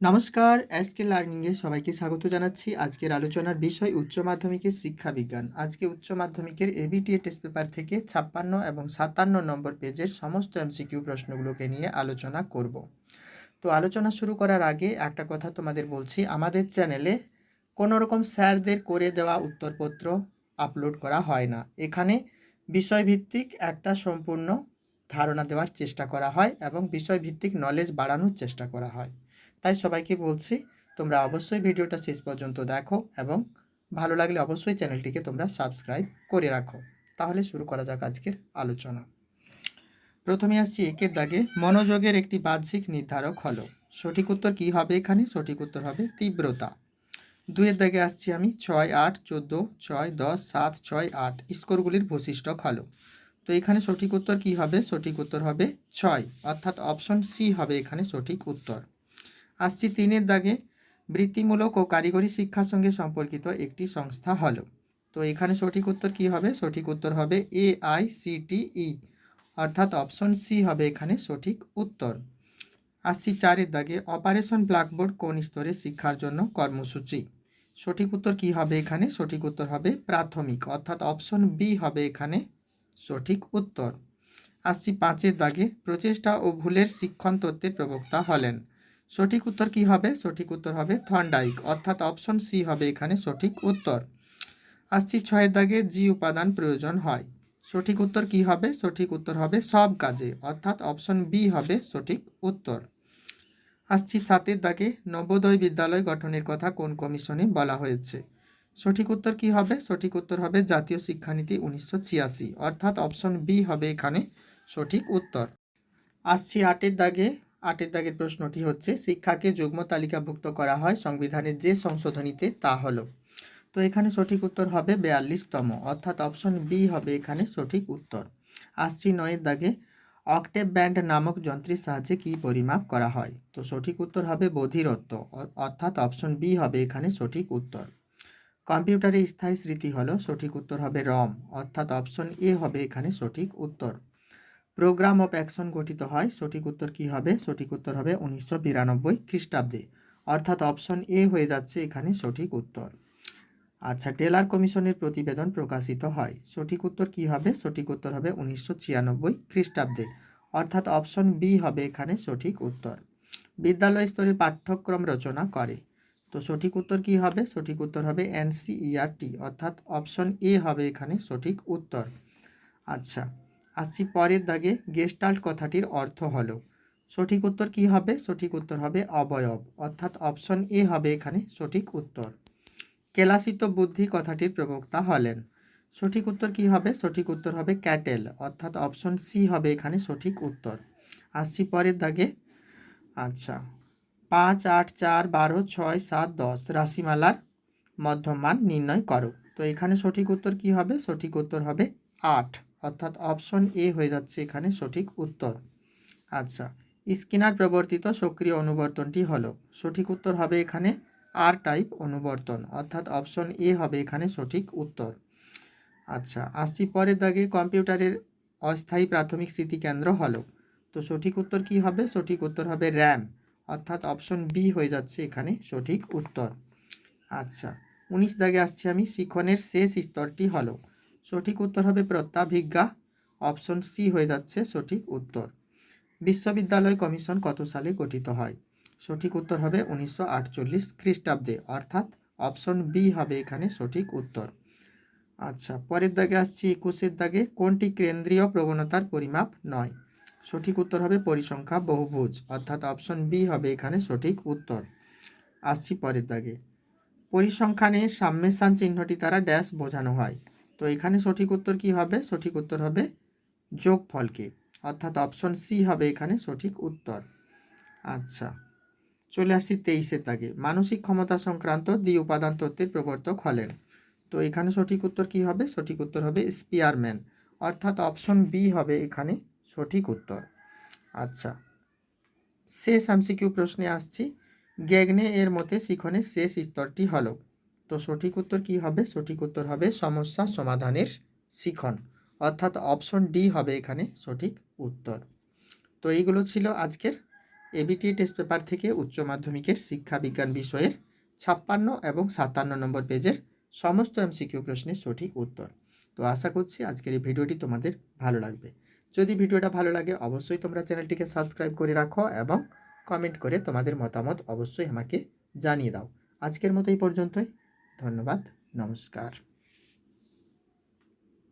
নমস্কার এসকে লার্নিংয়ে সবাইকে স্বাগত জানাচ্ছি। আজকের আলোচনার বিষয় উচ্চ মাধ্যমিকের শিক্ষা বিজ্ঞান। আজকে উচ্চ মাধ্যমিকের এবিটিএ টেস্ট পেপার থেকে ছাপ্পান্ন এবং সাতান্ন নম্বর পেজের সমস্ত এমসিকিউ প্রশ্নগুলোকে নিয়ে আলোচনা করব। তো আলোচনা শুরু করার আগে একটা কথা তোমাদের বলছি। আমাদের চ্যানেলে কোনো রকম স্যারদের করে দেওয়া উত্তরপত্র আপলোড করা হয় না। এখানে বিষয়ভিত্তিক একটা সম্পূর্ণ ধারণা দেওয়ার চেষ্টা করা হয় এবং বিষয়ভিত্তিক নলেজ বাড়ানোর চেষ্টা করা হয়। তাই সবাইকে বলছি, তোমরা অবশ্যই ভিডিওটা শেষ পর্যন্ত দেখো এবং ভালো লাগলে অবশ্যই চ্যানেলটিকে তোমরা সাবস্ক্রাইব করে রাখো। তাহলে শুরু করা যাক আজকের আলোচনা। প্রথমে আসছি একের দাগে, মনোযোগের একটি বাহ্যিক নির্ধারক হলো। সঠিক উত্তর কি হবে এখানে? সঠিক উত্তর হবে তীব্রতা। দুইয়ের দাগে আসছি আমি, ছয় আট চোদ্দ, ছয় দশ, সাত ছয় আট স্কোরগুলির বৈশিষ্ট্য হলো। তো এখানে সঠিক উত্তর কি হবে? সঠিক উত্তর হবে ছয়। অর্থাৎ অপশন সি হবে এখানে সঠিক উত্তর। আসছি তিনের দাগে। বৃত্তিমূলক ও কারিগরি শিক্ষার সঙ্গে সম্পর্কিত একটি সংস্থা হলো। তো এখানে সঠিক উত্তর কি হবে? সঠিক উত্তর হবে এ, আই, সি, টি, ই। অর্থাৎ অপশন সি হবে এখানে সঠিক উত্তর। আসছি চারের দাগে। অপারেশন ব্ল্যাকবোর্ড কোন স্তরে শিক্ষার জন্য কর্মসূচি? সঠিক উত্তর কি হবে এখানে? সঠিক উত্তর হবে প্রাথমিক। অর্থাৎ অপশন বি হবে এখানে সঠিক উত্তর। আসছি পাঁচের দাগে। প্রচেষ্টা ও ভুলের শিক্ষণ তত্ত্বের প্রবক্তা হলেন। সঠিক উত্তর কি হবে? সঠিক উত্তর হবে থন্ডাইক। অর্থাৎ অপশন সি হবে এখানে সঠিক উত্তর। আসছি ছয়ের দাগে জি উপাদান প্রয়োজন হয়। সঠিক উত্তর কি হবে? সঠিক উত্তর হবে সব কাজে। অর্থাৎ অপশন বি হবে সঠিক উত্তর। আসছি সাতের দাগে নবোদয় বিদ্যালয় গঠনের কথা কোন কমিশনে বলা হয়েছে? সঠিক উত্তর কি হবে? সঠিক উত্তর হবে জাতীয় শিক্ষানীতি উনিশশো ছিয়াশি। অর্থাৎ অপশন বি হবে এখানে সঠিক উত্তর। আসছি আটের দাগে আটের দাগের প্রশ্নটি হচ্ছে, শিক্ষাকে যুগ্ম তালিকাভুক্ত করা হয় সংবিধানের যে সংশোধনীতে, তা হলো। তো এখানে সঠিক উত্তর হবে বেয়াল্লিশতম, অর্থাৎ অপশন বি হবে এখানে সঠিক উত্তর। আসছি নয়ের দাগে, অক্টেভ ব্যান্ড নামক যন্ত্রের সাহায্যে কী পরিমাপ করা হয়? তো সঠিক উত্তর হবে বধিরত্ব অর্থাৎ অপশন বি হবে এখানে সঠিক উত্তর। কম্পিউটারে স্থায়ী স্মৃতি হলো, সঠিক উত্তর হবে রম, অর্থাৎ অপশন এ হবে এখানে সঠিক উত্তর। প্রোগ্রাম অফ অ্যাকশন গঠিত হয়, সঠিক উত্তর কি হবে? সঠিক উত্তর হবে উনিশশো বিরানব্বই খ্রিস্টাব্দে। অর্থাৎ অপশন এ হয়ে যাচ্ছে এখানে সঠিক উত্তর। আচ্ছা টেলার কমিশনের প্রতিবেদন প্রকাশিত হয়। সঠিক উত্তর কি হবে? সঠিক উত্তর হবে উনিশশো ছিয়ানব্বই খ্রিস্টাব্দে। অর্থাৎ অপশন বি হবে এখানে সঠিক উত্তর। বিদ্যালয় স্তরে পাঠ্যক্রম রচনা করে। তো সঠিক উত্তর কি হবে? সঠিক উত্তর হবে এনসিইআরটি অর্থাৎ অপশন এ হবে এখানে সঠিক উত্তর। আচ্ছা আসছি পরের দাগে গেস্টাল্ট কথাটির অর্থ হলো। সঠিক উত্তর কি হবে? সঠিক উত্তর হবে অবয়ব, অর্থাৎ অপশন এ হবে এখানে সঠিক উত্তর। কেলাসিত বুদ্ধি কথাটির প্রবক্তা হলেন। সঠিক উত্তর কি হবে? সঠিক উত্তর হবে ক্যাটেল, অর্থাৎ অপশন সি হবে এখানে সঠিক উত্তর। আসছি পরের দাগে। আচ্ছা পাঁচ আট চার বারো ছয় সাত দশ রাশিমালার মধ্যমান নির্ণয় করো। তো এখানে সঠিক উত্তর কি হবে? সঠিক উত্তর হবে আট। অর্থাৎ অপশন এ হয়ে যাচ্ছে এখানে সঠিক উত্তর। আচ্ছা স্কিনার প্রবর্তিত সক্রিয় অনুবর্তনটি হলো, সঠিক উত্তর হবে এখানে আর টাইপ অনুবর্তন, অর্থাৎ অপশন এ হবে এখানে সঠিক উত্তর। আচ্ছা আসছি পরের দাগে, কম্পিউটারের অস্থায়ী প্রাথমিক স্মৃতিকেন্দ্র হলো, তো সঠিক উত্তর কি হবে? সঠিক উত্তর হবে র্যাম, অর্থাৎ অপশন বি হয়ে যাচ্ছে এখানে সঠিক উত্তর। আচ্ছা উনিশ দাগে আসছি আমি, শিখনের শেষ স্তরটি হলো সঠিক উত্তর হবে প্রত্যাভিজ্ঞা। অপশন সি হয়ে যাচ্ছে সঠিক উত্তর। বিশ্ববিদ্যালয় কমিশন কত সালে গঠিত হয়? সঠিক উত্তর হবে উনিশশো আটচল্লিশ খ্রিস্টাব্দে, অর্থাৎ অপশন বি হবে এখানে সঠিক উত্তর। আচ্ছা পরের দাগে আসছি, একুশের দাগে। কোনটি কেন্দ্রীয় প্রবণতার পরিমাপ নয়? সঠিক উত্তর হবে পরিসংখ্যা বহুভুজ, অর্থাৎ অপশন বি হবে এখানে সঠিক উত্তর। আসছি পরের দাগে। পরিসংখ্যানে সাম্যস্থান চিহ্নটি দ্বারা ড্যাশ বোঝানো হয়। তো এখানে সঠিক উত্তর কি হবে? সঠিক উত্তর হবে যোগফলকে অর্থাৎ অপশন সি হবে এখানে সঠিক উত্তর। আচ্ছা চলে আসছি তেইশের দাগে। মানসিক ক্ষমতা সংক্রান্ত দ্বি উপাদান তত্ত্বের প্রবর্তক হলেন। তো এখানে সঠিক উত্তর কি হবে? সঠিক উত্তর হবে স্পিয়ারম্যান অর্থাৎ অপশন বি হবে এখানে সঠিক উত্তর। আচ্ছা শেষ এমসিকিউ প্রশ্নে আসছি। গ্যাগনে এর মতে শিখনের শেষ স্তরটি হলো। তো সঠিক উত্তর কি হবে? সঠিক উত্তর হবে সমস্যা সমাধানের শিখন। অর্থাৎ অপশন ডি হবে এখানে সঠিক উত্তর। তো এইগুলো ছিল আজকের এবিটি টেস্ট পেপার থেকে উচ্চ মাধ্যমিকের শিক্ষা বিজ্ঞান বিষয়ের ছাপ্পান্ন এবং সাতান্ন নম্বর পেজের সমস্ত এমসিকিউ প্রশ্নের সঠিক উত্তর। তো আশা করছি আজকের এই ভিডিওটি তোমাদের ভালো লাগবে। যদি ভিডিওটা ভালো লাগে অবশ্যই তোমরা চ্যানেলটিকে সাবস্ক্রাইব করে রাখো এবং কমেন্ট করে তোমাদের মতামত অবশ্যই আমাকে জানিয়ে দাও। আজকের মতো এই পর্যন্তই। ধন্যবাদ নমস্কার।